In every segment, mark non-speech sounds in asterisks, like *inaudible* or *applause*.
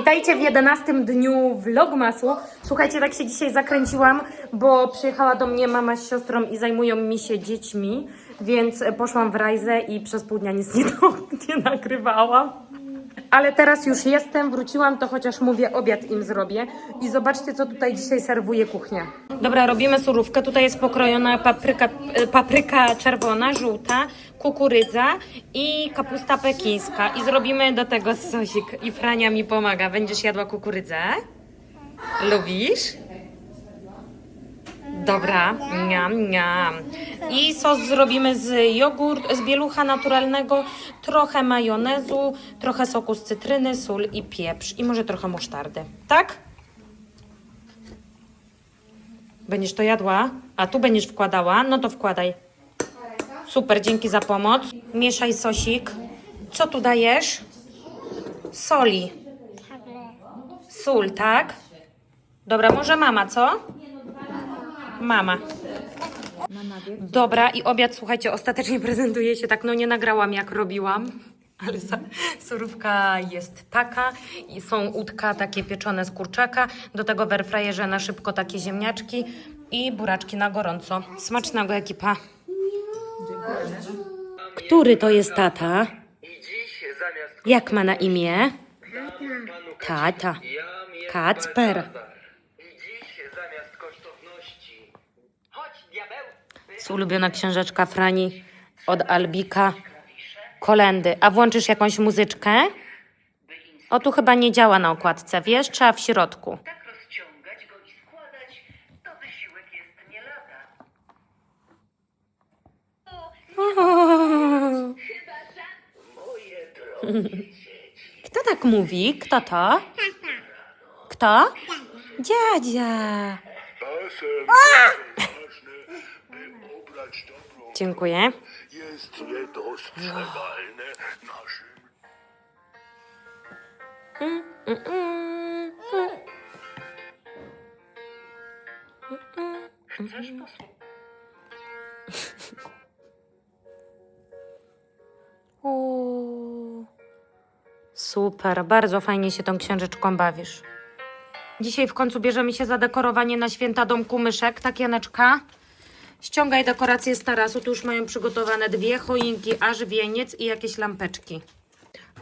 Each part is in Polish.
Witajcie w 11 dniu vlogmasu. Słuchajcie, tak się dzisiaj zakręciłam, bo przyjechała do mnie mama z siostrą i zajmują mi się dziećmi, więc poszłam w rajzę i przez pół dnia nic nie, *laughs* nie nagrywałam. Ale teraz już jestem, wróciłam, to chociaż mówię, obiad im zrobię. I zobaczcie, co tutaj dzisiaj serwuje kuchnia. Dobra, robimy surówkę. Tutaj jest pokrojona papryka, e, papryka czerwona, żółta, kukurydza i kapusta pekińska. I zrobimy do tego sosik. I Frania mi pomaga. Będziesz jadła kukurydzę? Lubisz? Dobra, miam, miam. I sos zrobimy z jogurt, z bielucha naturalnego, trochę majonezu, trochę soku z cytryny, sól i pieprz. I może trochę musztardy. Tak? Będziesz to jadła? A tu będziesz wkładała? No to wkładaj. Super, dzięki za pomoc. Mieszaj sosik. Co tu dajesz? Soli. Sól, tak? Dobra, może mama, co? Mama. Dobra, i obiad, słuchajcie, ostatecznie *laughs* prezentuje się tak, no nie nagrałam jak robiłam, ale surówka jest taka i są udka takie pieczone z kurczaka, do tego w airfryerze na szybko takie ziemniaczki i buraczki na gorąco. Smacznego ekipa. Który to jest tata? Jak ma na imię? Tata. Kacper. Jest ulubiona książeczka Frani od Albika. Kolendy. A włączysz jakąś muzyczkę? O, tu chyba nie działa na okładce, wiesz? Trzeba w środku. tak rozciągać go i składać, to wysiłek jest nie lada. Moje drogie dzieci Kto tak mówi? Kto to? Kto? Dziadzia. Dziękuję. jest niedostrzegalne naszym Mm, mm, mm, mm. Chcesz posłuchać? *laughs* Uuu. Super, bardzo fajnie się tą książeczką bawisz. Dzisiaj w końcu bierzemy się za dekorowanie na święta domku myszek, tak Janeczka? Ściągaj dekoracje z tarasu, tu już mają przygotowane dwie choinki, aż wieniec i jakieś lampeczki.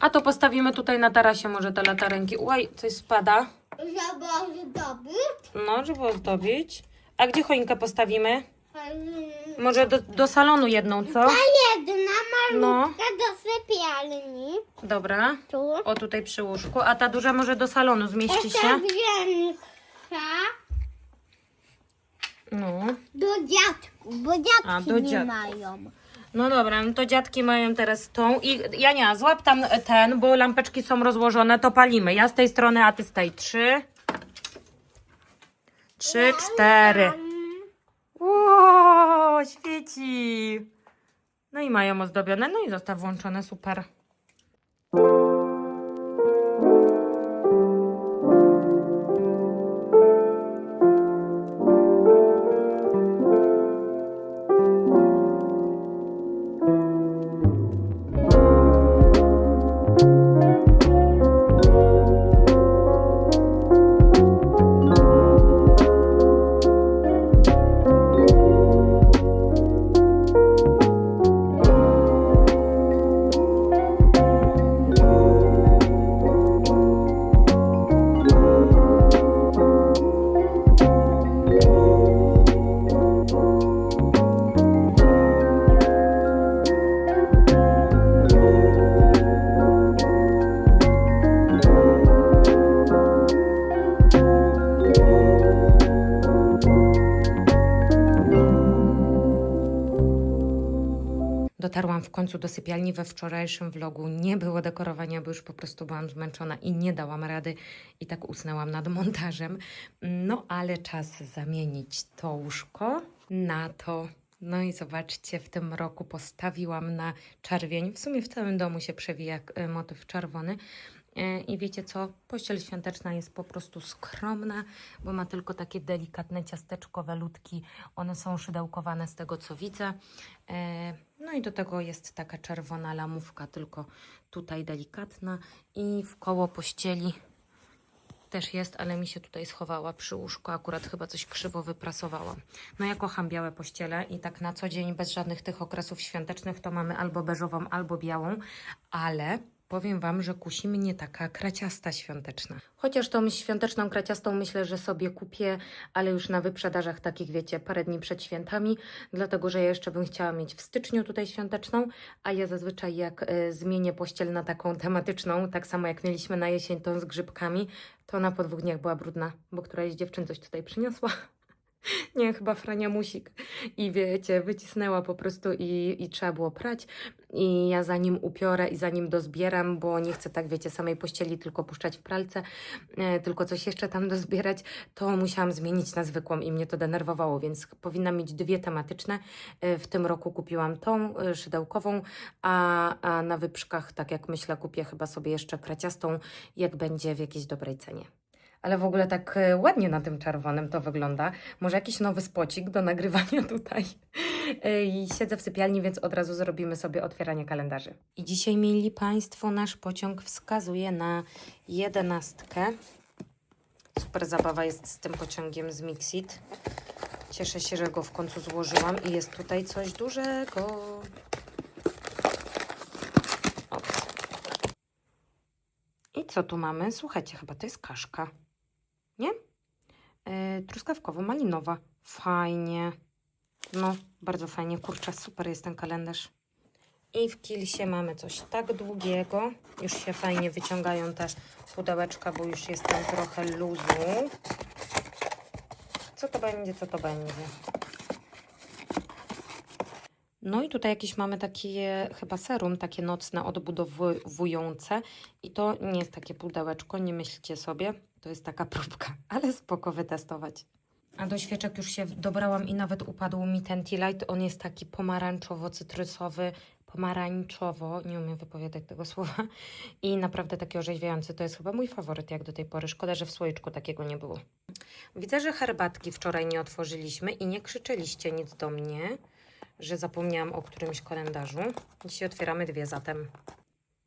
A to postawimy tutaj na tarasie może te latarenki. Uaj, coś spada. Żeby ozdobić, No, żeby ozdobić. A gdzie choinkę postawimy? Może do, do salonu jedną, co? ta jedna No, malutka do sypialni. dobra. Tu. O, tutaj przy łóżku. A ta duża może do salonu zmieści się? większa No. do dziadków, bo dziadki A, do nie dziadków. mają. No dobra, no to dziadki mają teraz tą. I Jania, złap tam ten, bo lampeczki są rozłożone, to palimy. Ja z tej strony, a ty z tej. Trzy. Trzy, cztery. Ło, świeci. No i mają ozdobione, no i zostaw włączone, super. Końcu do sypialni we wczorajszym vlogu. Nie było dekorowania, bo już po prostu byłam zmęczona i nie dałam rady i tak usnęłam nad montażem. No ale czas zamienić to łóżko na to. No i zobaczcie, w tym roku postawiłam na czerwień. W sumie w całym domu się przewija e, motyw czerwony. E, I wiecie co? Pościel świąteczna jest po prostu skromna, bo ma tylko takie delikatne ciasteczkowe ludki. One są szydełkowane z tego co widzę. No i do tego jest taka czerwona lamówka, tylko tutaj delikatna. I w koło pościeli też jest, ale mi się tutaj schowała przy łóżku. Akurat chyba coś krzywo wyprasowałam. No ja kocham białe pościele i tak na co dzień bez żadnych tych okresów świątecznych to mamy albo beżową, albo białą, ale powiem Wam, że kusi mnie taka kraciasta świąteczna. Chociaż tą świąteczną kraciastą myślę, że sobie kupię, ale już na wyprzedażach takich, wiecie, parę dni przed świętami, dlatego że ja jeszcze bym chciała mieć w styczniu tutaj świąteczną, a ja zazwyczaj jak e, zmienię pościel na taką tematyczną, tak samo jak mieliśmy na jesień tą z grzybkami, to ona po dwóch dniach była brudna, bo któraś z dziewczyn coś tutaj przyniosła. *laughs* Nie, chyba Frania Musik. I wiecie, wycisnęła po prostu i, i trzeba było prać. I ja zanim upiorę i zanim dozbieram, bo nie chcę tak, wiecie, samej pościeli tylko puszczać w pralce, e, tylko coś jeszcze tam *laughs* dozbierać, to musiałam zmienić na zwykłą i mnie to denerwowało, więc powinna mieć dwie tematyczne. E, w tym roku kupiłam tą e, szydełkową, a, a na wyprzkach, tak jak myślę, kupię chyba sobie jeszcze kraciastą, jak będzie w jakiejś dobrej cenie. Ale w ogóle tak e, ładnie na tym czerwonym to wygląda. Może jakiś nowy spocik do nagrywania *laughs* tutaj. E, I siedzę w sypialni, więc od razu zrobimy sobie otwieranie kalendarzy. I dzisiaj, mili Państwo, nasz pociąg wskazuje na jedenastkę. Super zabawa jest z tym pociągiem z Mixit. Cieszę się, że go w końcu złożyłam i jest tutaj coś dużego. I co tu mamy? Słuchajcie, chyba to jest kaszka. Yy, truskawkowo-malinowa. Fajnie. No, bardzo fajnie. Kurczę, super jest ten kalendarz. I w kilsie mamy coś tak długiego. Już się fajnie wyciągają te pudełeczka, bo już jest tam trochę luzu. Co to będzie, co to będzie? No i tutaj jakieś mamy takie chyba serum, takie nocne, odbudowujące. I to nie jest takie pudełeczko, nie myślcie sobie. To jest taka próbka, *laughs* ale spoko wytestować. A do świeczek już się dobrałam i nawet upadł mi ten tea light. On jest taki pomarańczowo-cytrysowy, pomarańczowo, nie umiem wypowiadać tego *laughs* słowa. I naprawdę taki orzeźwiający. To jest chyba mój faworyt jak do tej pory. Szkoda, że w słoiczku takiego nie było. Widzę, że herbatki wczoraj nie otworzyliśmy i nie krzyczeliście nic do mnie, że zapomniałam o którymś kalendarzu. Dzisiaj otwieramy dwie zatem.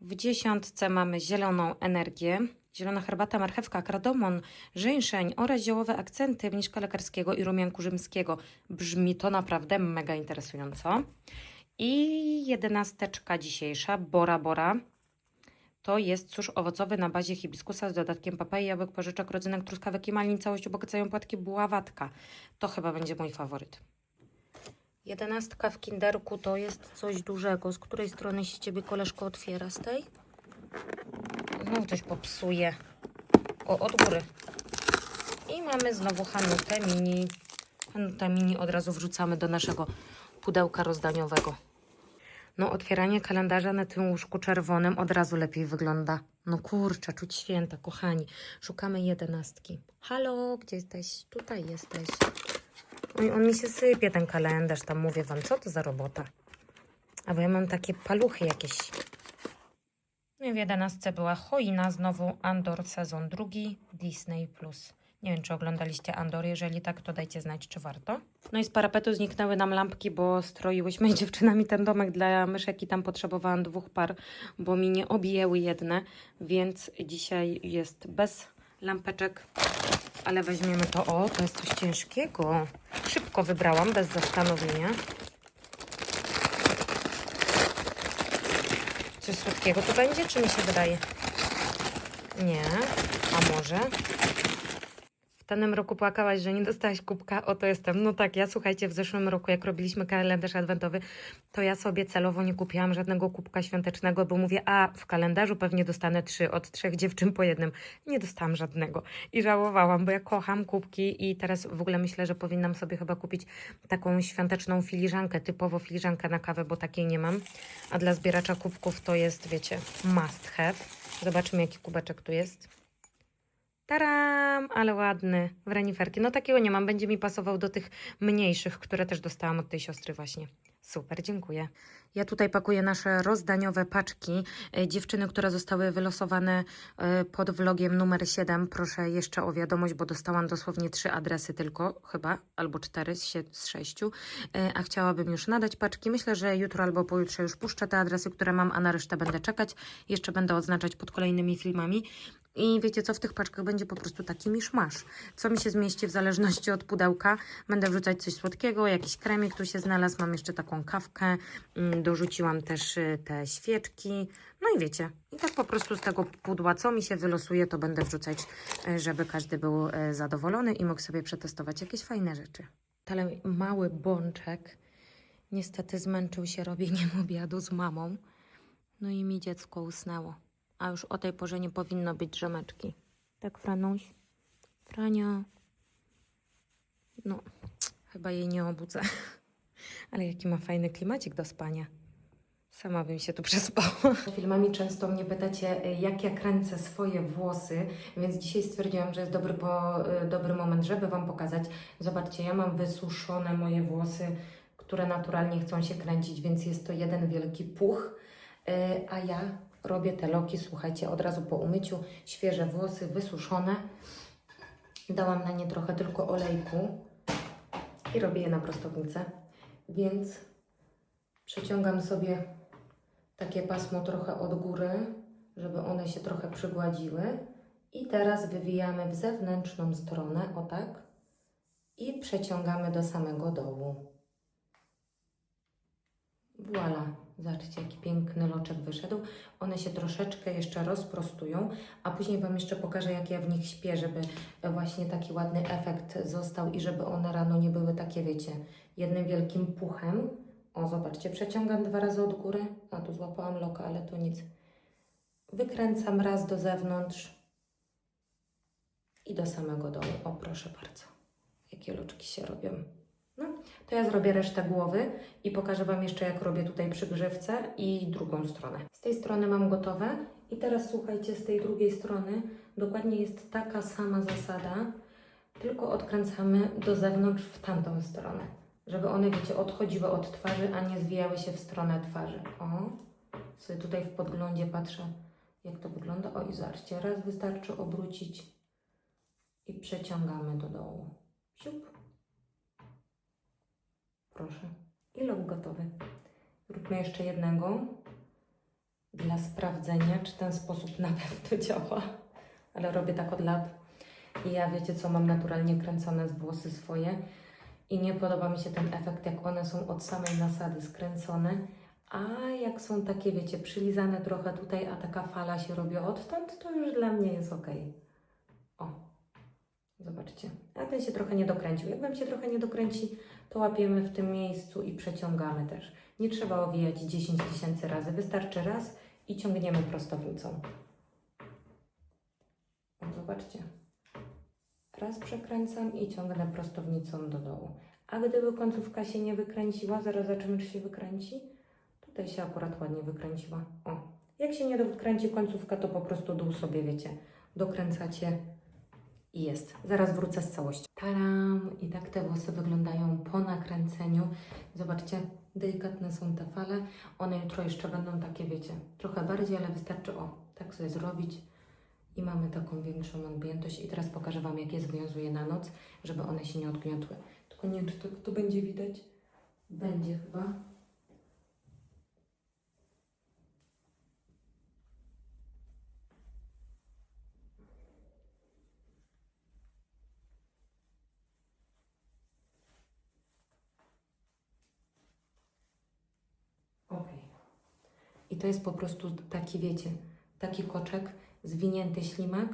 W dziesiątce mamy zieloną energię, zielona herbata, marchewka, kardamon, żeńszeń oraz ziołowe akcenty mniszka lekarskiego i rumianku rzymskiego. Brzmi to naprawdę mega interesująco. I jedenasteczka dzisiejsza, Bora Bora. To jest susz owocowy na bazie hibiskusa z dodatkiem papai, jabłek, porzeczek, rodzynek, truskawek i malin. Całość ubogacają płatki buławatka. To chyba będzie mój faworyt. Jedenastka w kinderku to jest coś dużego. Z której strony się ciebie koleżko otwiera? Z tej? Znowu coś popsuje. O, od góry. I mamy znowu Hanutę Mini. Hanutę Mini od razu wrzucamy do naszego pudełka rozdaniowego. No, otwieranie kalendarza na tym łóżku czerwonym od razu lepiej wygląda. No kurczę, czuć święta, kochani. Szukamy jedenastki. Halo, gdzie jesteś? Tutaj jesteś. Oj, on mi się sypie, ten kalendarz, tam mówię wam, co to za robota? A bo ja mam takie paluchy jakieś. W 11 była choina, znowu Andor sezon drugi, Disney+. Plus. Nie wiem, czy oglądaliście Andor, jeżeli tak, to dajcie znać, czy warto. No i z parapetu zniknęły nam lampki, bo stroiłyśmy *laughs* dziewczynami ten domek dla myszek i tam potrzebowałam dwóch par, bo mi nie objęły jedne, więc dzisiaj jest bez lampeczek, ale weźmiemy to. O, to jest coś ciężkiego. Szybko wybrałam, bez zastanowienia. Coś słodkiego to będzie, czy mi się wydaje? Nie. A może? W danym roku płakałaś, że nie dostałaś kubka? Oto jestem. No tak, ja słuchajcie, w zeszłym roku, jak robiliśmy kalendarz adwentowy, to ja sobie celowo nie kupiłam żadnego kubka świątecznego, bo mówię, a w kalendarzu pewnie dostanę trzy, od trzech dziewczyn po jednym. Nie dostałam żadnego i żałowałam, bo ja kocham kubki i teraz w ogóle myślę, że powinnam sobie chyba kupić taką świąteczną filiżankę, typowo filiżankę na kawę, bo takiej nie mam. A dla zbieracza kubków to jest, wiecie, must have. Zobaczymy, jaki kubeczek tu jest. Taram, ale ładny, w reniferki. No takiego nie mam, będzie mi pasował do tych mniejszych, które też dostałam od tej siostry właśnie. Super, dziękuję. Ja tutaj pakuję nasze rozdaniowe paczki. E, Dziewczyny, które zostały wylosowane e, pod vlogiem numer 7, proszę jeszcze o wiadomość, bo dostałam dosłownie trzy adresy tylko, chyba, albo cztery z, sześciu, E, a chciałabym już nadać paczki. Myślę, że jutro albo pojutrze już puszczę te adresy, które mam, a na resztę będę czekać. Jeszcze będę odznaczać pod kolejnymi filmami. I wiecie co, w tych paczkach będzie po prostu taki miszmasz. Co mi się zmieści w zależności od pudełka. Będę wrzucać coś słodkiego, jakiś kremik tu się znalazł. Mam jeszcze taką kawkę. Mm, Dorzuciłam też y, te świeczki. No i wiecie, i tak po prostu z tego pudła, co mi się wylosuje, to będę wrzucać, y, żeby każdy był y, zadowolony i mógł sobie przetestować jakieś fajne rzeczy. Ten mały bączek niestety zmęczył się robieniem *laughs* obiadu z mamą. No i mi dziecko usnęło. A już o tej porze nie powinno być drzemeczki. Tak, Franuś? Frania? No, chyba jej nie obudzę. *laughs* Ale jaki ma fajny klimacik do spania. Sama bym się tu przespała. *laughs* Filmami często mnie pytacie, jak ja kręcę swoje włosy, więc dzisiaj stwierdziłam, że jest dobry, bo, dobry moment, żeby Wam pokazać. Zobaczcie, ja mam wysuszone moje włosy, które naturalnie chcą się kręcić, więc jest to jeden wielki puch. Yy, A ja robię te loki, słuchajcie, od razu po umyciu, świeże włosy, wysuszone. Dałam na nie trochę tylko olejku i robię je na prostownicę, więc przeciągam sobie takie pasmo trochę od góry, żeby one się trochę przygładziły. I teraz wywijamy w zewnętrzną stronę, o tak, i przeciągamy do samego dołu. Voila, zobaczcie jaki piękny loczek wyszedł. One się troszeczkę jeszcze rozprostują, a później Wam jeszcze pokażę jak ja w nich śpię, żeby właśnie taki ładny efekt został i żeby one rano nie były takie, wiecie, jednym wielkim puchem. O, zobaczcie, przeciągam dwa razy od góry, a tu złapałam loka, ale to nic. Wykręcam raz do zewnątrz i do samego dołu. O, proszę bardzo, jakie loczki się robią. No, to ja zrobię resztę głowy i pokażę Wam jeszcze, jak robię tutaj przygrzewce i drugą stronę. Z tej strony mam gotowe i teraz słuchajcie, z tej drugiej strony dokładnie jest taka sama zasada, tylko odkręcamy do zewnątrz w tamtą stronę, żeby one, wiecie, odchodziły od twarzy, a nie zwijały się w stronę twarzy. O, sobie tutaj w podglądzie patrzę, jak to wygląda. O, i zobaczcie, raz wystarczy obrócić i przeciągamy do dołu. Siup. Proszę. I lok gotowy. Róbmy jeszcze jednego dla sprawdzenia, czy ten sposób na pewno *laughs* działa. Ale robię tak od lat. I ja wiecie co, mam naturalnie kręcone włosy swoje i nie podoba mi się ten efekt, jak one są od samej nasady skręcone, a jak są takie, wiecie, przylizane trochę tutaj, a taka fala się robi odtąd, to już dla mnie jest ok. O, Zobaczcie, a ten się trochę nie dokręcił. Jak Wam się trochę nie dokręci, to łapiemy w tym miejscu i przeciągamy też. Nie trzeba owijać 10 tysięcy razy, wystarczy raz i ciągniemy prostownicą. Zobaczcie. Raz przekręcam i ciągnę prostownicą do dołu. A gdyby końcówka się nie wykręciła, zaraz zobaczymy, czy się wykręci. Tutaj się akurat ładnie wykręciła. O, jak się nie wykręci końcówka, to po prostu dół sobie, wiecie, dokręcacie i jest. Zaraz wrócę z całością. Taram! I tak te włosy wyglądają po nakręceniu. Zobaczcie, delikatne są te fale. One jutro jeszcze będą takie, wiecie, trochę bardziej, ale wystarczy, o, tak sobie zrobić. I mamy taką większą objętość. I teraz pokażę Wam, jak je związuję na noc, żeby one się nie odgniotły. Tylko nie wiem, czy to, to będzie widać. Będzie chyba. Ok. I to jest po prostu taki, wiecie, taki koczek, zwinięty ślimak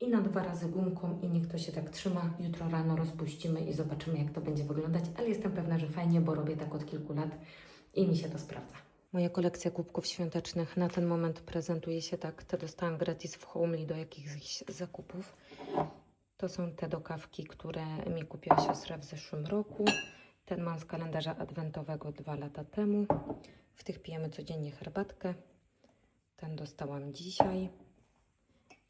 i na dwa razy gumką i niech to się tak trzyma. Jutro rano rozpuścimy i zobaczymy, jak to będzie wyglądać, ale jestem pewna, że fajnie, bo robię tak od kilku lat i mi się to sprawdza. Moja kolekcja kubków świątecznych na ten moment prezentuje się tak. Te dostałam gratis w Homely do jakichś zakupów. To są te do kawki, które mi kupiła siostra w zeszłym roku. Ten mam z kalendarza adwentowego dwa lata temu. W tych pijemy codziennie herbatkę. Ten dostałam dzisiaj.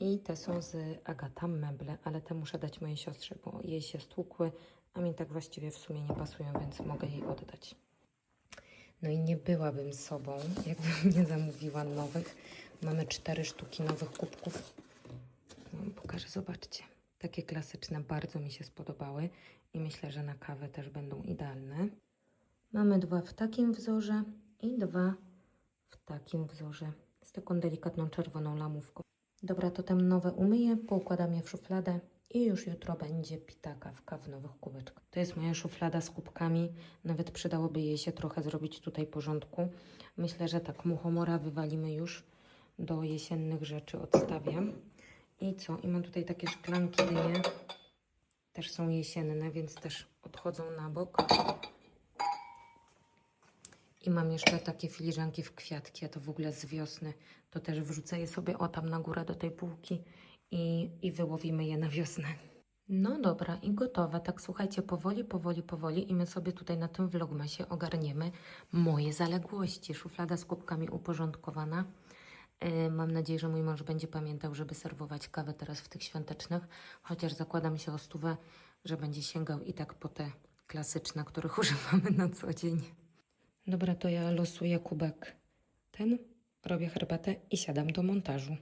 I te są z Agata meble, ale te muszę dać mojej siostrze, bo jej się stłukły, a mi tak właściwie w sumie nie pasują, więc mogę jej oddać. No i nie byłabym sobą, jakbym *laughs* nie zamówiła nowych. Mamy cztery sztuki nowych kubków. No, pokażę, zobaczcie. Takie klasyczne bardzo mi się spodobały i myślę, że na kawę też będą idealne. Mamy dwa w takim wzorze i dwa w takim wzorze z taką delikatną czerwoną lamówką. Dobra, to tam nowe umyję, poukładam je w szufladę i już jutro będzie pita kawka w nowych kubeczkach. To jest moja szuflada z kubkami. Nawet przydałoby jej się trochę zrobić tutaj porządku. Myślę, że tak muchomora wywalimy już. Do jesiennych rzeczy odstawiam. I co? I mam tutaj takie szklanki dynie. Też są jesienne, więc też odchodzą na bok. I mam jeszcze takie filiżanki w kwiatki, a to w ogóle z wiosny. To też wrzucę je sobie o tam na górę do tej półki i, i wyłowimy je na wiosnę. No dobra, i gotowe. Tak słuchajcie, powoli, powoli, powoli i my sobie tutaj na tym vlogmasie ogarniemy moje zaległości. Szuflada z kubkami uporządkowana. Yy, Mam nadzieję, że mój mąż będzie pamiętał, żeby serwować kawę teraz w tych świątecznych, chociaż zakładam się o stówę, że będzie sięgał i tak po te klasyczne, których *laughs* używamy na co dzień. Dobra, to ja losuję kubek ten, robię herbatę i siadam do montażu.